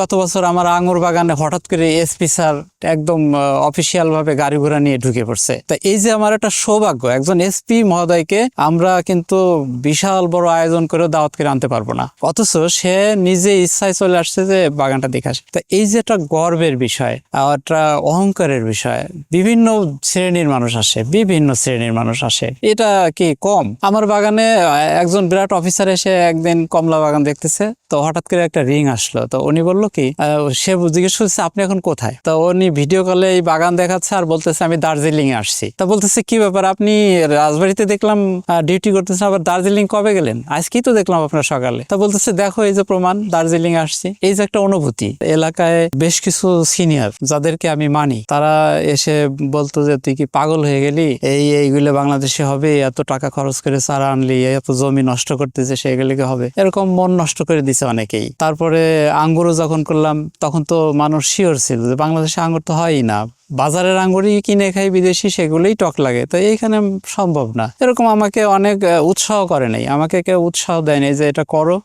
গত বছর আমার আঙুর বাগানে হঠাৎ করে এসপি স্যার একদম অফিসিয়াল ভাবে গাড়ি ঘোড়া নিয়ে ঢুকে পড়ছে। তা এই যে আমার একটা সৌভাগ্য, একজন এসপি মহোদয়কে আমরা কিন্তু বিশাল বড় আয়োজন করে দাওয়াত করে আনতে পারব না। অথচ সে নিজে ইচ্ছায় চলে আসছে যে বাগানটা দেখে আসে। তা এই যে একটা গর্বের বিষয় একটা অহংকারের বিষয়, বিভিন্ন শ্রেণির মানুষ আসে, বিভিন্ন শ্রেণির মানুষ আসে, এটা কি কম? আমার বাগানে একজন বিরাট অফিসার এসে একদিন কমলা বাগান দেখতেছে, তো হঠাৎ করে একটা রিং আসলো, তো উনি বলল কি সে জিজ্ঞেস করছে, আপনি এখন কোথায়? তো উনি ভিডিও কলে এই বাগান দেখাচ্ছে আর বলতেছে, আমি দার্জিলিং এ আসছি। তা বলতেছে, কি ব্যাপার? আপনি রাজবাড়িতে দেখলাম ডিউটি করতেছেন, আবার দার্জিলিং কবে গেলেন? আজকেই তো দেখলাম আপনার সকালে। তা বলতেছে, দেখো, এই যে প্রমাণ দার্জিলিং আসছি। এই যে একটা অনুভূতি, এলাকায় বেশ কিছু সিনিয়র যাদেরকে আমি মানি, তারা এসে বলতো যে, তুই কি পাগল হয়ে গেলি? এই, এইগুলো বাংলাদেশে হবে, এত টাকা খরচ করে চারা আনলি, এত জমি নষ্ট করতেছে সেগুলিকে হবে? এরকম মন নষ্ট করে দিছে অনেকেই। তারপরে আঙ্গুরও যখন করলাম তখন তো মানুষ শিওর ছিল যে বাংলাদেশে আঙ্গুর তো হয়ই না। বাজারের আঙ্গুরই কিনে খাই বিদেশি, সেগুলোই টক লাগে। তো এইখানে সম্ভব না। এরকম আমাকে অনেক উৎসাহ করে নাই। আমাকে কেউ উৎসাহ দেয়নি যে এটা করো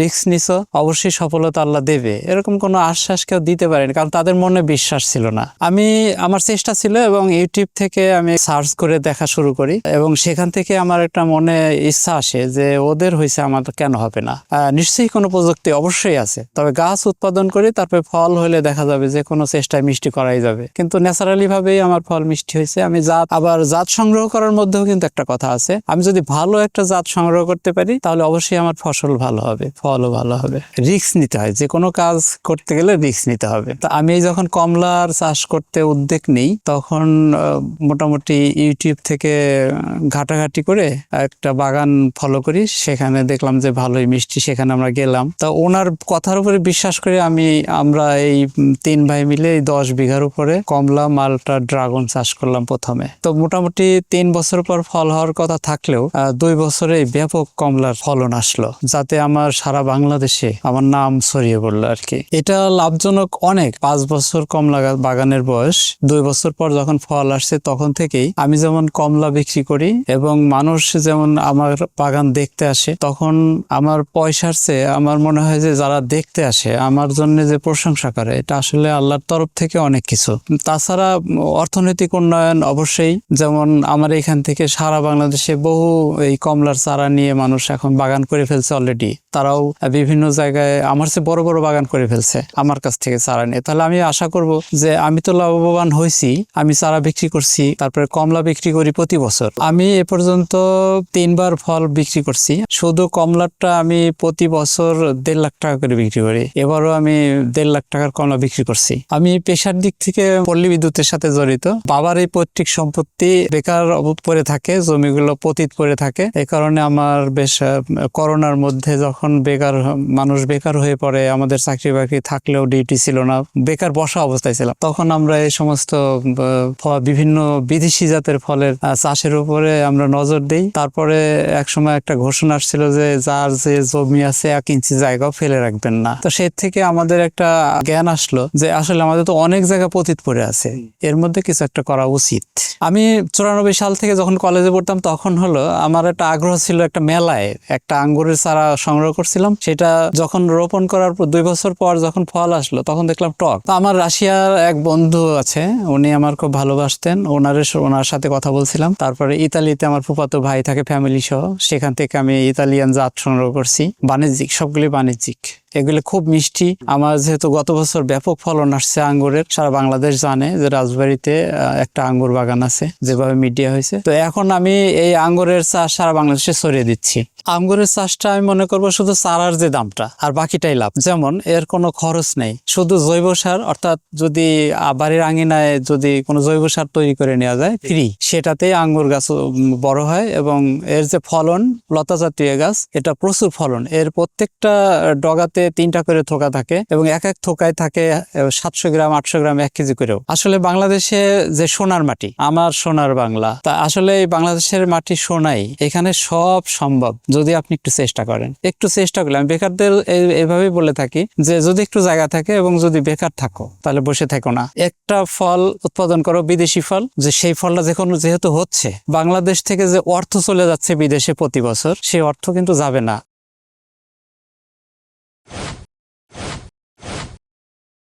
রিস্ক নিছো, অবশ্যই সফলতা আল্লাহ দেবে। এরকম কোনো আশ্বাস কেউ দিতে পারেনি, কারণ তাদের মনে বিশ্বাস ছিল না। আমি, আমার চেষ্টা ছিল এবং ইউটিউব থেকে আমি সার্চ করে দেখা শুরু করি এবং সেখান থেকে আমার একটা মনে ইচ্ছা আসে যে ওদের হয়েছে আমার কেন হবে না। নিশ্চয়ই কোনো প্রযুক্তি অবশ্যই আছে। তবে গাছ উৎপাদন করি, তারপরে ফল হলে দেখা যাবে যে কোনো চেষ্টায় মিষ্টি করাই যাবে। কিন্তু ন্যাচারালি ভাবেই আমার ফল মিষ্টি হয়েছে। আমি জাত, আবার জাত সংগ্রহ করার মধ্যেও কিন্তু একটা কথা আছে। আমি যদি ভালো একটা জাত সংগ্রহ করতে পারি, তাহলে অবশ্যই আমার ফসল ভালো হবে, ফলও ভালো হবে। রিস্ক নিতে হয়, যে কোনো কাজ করতে গেলে রিস্ক নিতে হবে। তা আমি যখন কমলার চাষ করতে উদ্যোগ নেই, তখন মোটামুটি ইউটিউব থেকে ঘাটাঘাটি করে একটা বাগান ফলো করি। সেখানে দেখলাম যে ভালোই মিষ্টি, সেখানে আমরা গেলাম। তা ওনার কথার উপরে বিশ্বাস করে আমি, আমরা এই তিন ভাই মিলে দশ বিঘার উপরে কমলা মালটা ড্রাগন চাষ করলাম প্রথমে। তো মোটামুটি তিন বছর পর ফল হওয়ার কথা থাকলেও দুই বছরে ব্যাপক কমলার ফলন আসলো, যাতে আমার সারা বাংলাদেশে আমার নাম ছড়িয়ে পড়ল আর কি। এটা লাভজনক অনেক। পাঁচ বছর কমলা বাগানের বয়স। দুই বছর পর যখন ফল আসছে, তখন থেকেই আমি যেমন কমলা বিক্রি করি এবং মানুষ যেমন আমার বাগান দেখতে আসে, তখন আমার পয়সার চেয়ে আমার মনে হয় যে যারা দেখতে আসে, আমার জন্য যে প্রশংসা করে, এটা আসলে আল্লাহর তরফ থেকে অনেক কিছু। তাছাড়া উম, অর্থনৈতিক উন্নয়ন অবশ্যই যেমন আমার এখান থেকে সারা বাংলাদেশে বহু এই কমলার চারা নিয়ে মানুষ এখন বাগান করে ফেলছে অলরেডি তারাও বিভিন্ন জায়গায় আমার চেয়ে বড় বড় বাগান করে ফেলছে আমার কাছ থেকে চারা নিয়ে। তাহলে আমি আশা করব যে আমি তো লাভবান হয়েছি আমি চারা বিক্রি করছি তারপরে কমলা বিক্রি করি প্রতি বছর। আমি এ পর্যন্ত তিনবার ফল বিক্রি করছি শুধু কমলারটা আমি প্রতি বছর দেড় লাখ টাকা করে বিক্রি করি এবারও আমি দেড় লাখ টাকার কমলা বিক্রি করছি। আমি পেশার দিক থেকে পল্লী বিদ্যুতের সাথে জড়িত। বাবার এই পৈতৃক সম্পত্তি বেকার পড়ে থাকে, জমিগুলো পতিত পড়ে থাকে। এই কারণে আমার বেশ করোনার মধ্যে যখন বেকার, মানুষ বেকার হয়ে পড়ে, আমাদের চাকরি বাকরি থাকলেও ডিউটি ছিল না, বেকার বসা অবস্থায় ছিলাম। তখন আমরা এই সমস্ত বিভিন্ন বিদেশি জাতের ফলের চাষের উপরে আমরা নজর দিই। তারপরে এক সময় একটা ঘোষণা আসছিল যে, যার যে জমি আছে, এক ইঞ্চি জায়গাও ফেলে রাখবেন না। তো সে থেকে আমাদের একটা জ্ঞান আসলো যে, আসলে আমাদের তো অনেক জায়গা পতিত পড়ে আছে। এর মধ্যে কিছু একটা করা উচিত। আমি চুরানব্বই সাল থেকে যখন কলেজে পড়তাম তখন হলো আমার একটা আগ্রহ ছিল একটা মেলায় একটা আঙ্গুরের চারা সংগ্রহ করছিলাম। সেটা যখন রোপণ করার পর দুই বছর পর যখন ফল আসলো তখন দেখলাম টক। তো আমার রাশিয়ার এক বন্ধু আছে উনি আমার খুব ভালোবাসতেন। ওনার ওনার সাথে কথা বলছিলাম। তারপরে ইতালিতে আমার ফুফাতো ভাই থাকে ফ্যামিলি সহ। সেখান থেকে আমি ইতালিয়ান জাত সংগ্রহ করছি। বাণিজ্যিক সবগুলি বাণিজ্যিক। এগুলো খুব মিষ্টি। আমার যেহেতু গত বছর ব্যাপক ফলন আসছে আঙ্গুরের, সারা বাংলাদেশ জানে যে রাজবাড়িতে একটা আঙ্গুর বাগান আছে, যেভাবে মিডিয়া হয়েছে। তো এখন আমি এই আঙ্গুরের চাষ সারা বাংলাদেশে ছড়িয়ে দিচ্ছি। আঙ্গুরের চাষটা আমি মনে করব শুধু চারার যে দামটা আর বাকিটাই লাভ। যেমন এর কোনো খরচ নেই। শুধু জৈব সার অর্থাৎ যদি বাড়ির আঙিনায় যদি কোনো জৈব সার তৈরি করে নেওয়া যায় ফ্রি। সেটাতেই আঙ্গুর গাছ বড় হয় এবং এর যে ফলন লতা জাতীয় গাছ এটা প্রচুর ফলন। এর প্রত্যেকটা ডগাতে তিনটা করে থোকা থাকে এবং এক এক থোকায় থাকে সাতশো গ্রাম আটশো গ্রাম এক কেজি করেও। আসলে বাংলাদেশে যে সোনার মাটি আমার সোনার বাংলা তা আসলে এই বাংলাদেশের মাটি সোনাই। এখানে সব সম্ভব। যদি আপনি একটু চেষ্টা করেন। একটু চেষ্টা করলে, আমি বেকারদের এভাবেই বলে থাকি যে, যদি একটু জায়গা থাকে এবং যদি বেকার থাকো, তাহলে বসে থাকো না। একটা ফল উৎপাদন করো, বিদেশি ফল, যে সেই ফলটা যখন যেহেতু হচ্ছে, বাংলাদেশ থেকে যে অর্থ চলে যাচ্ছে বিদেশে প্রতি বছর, সেই অর্থ কিন্তু যাবে না।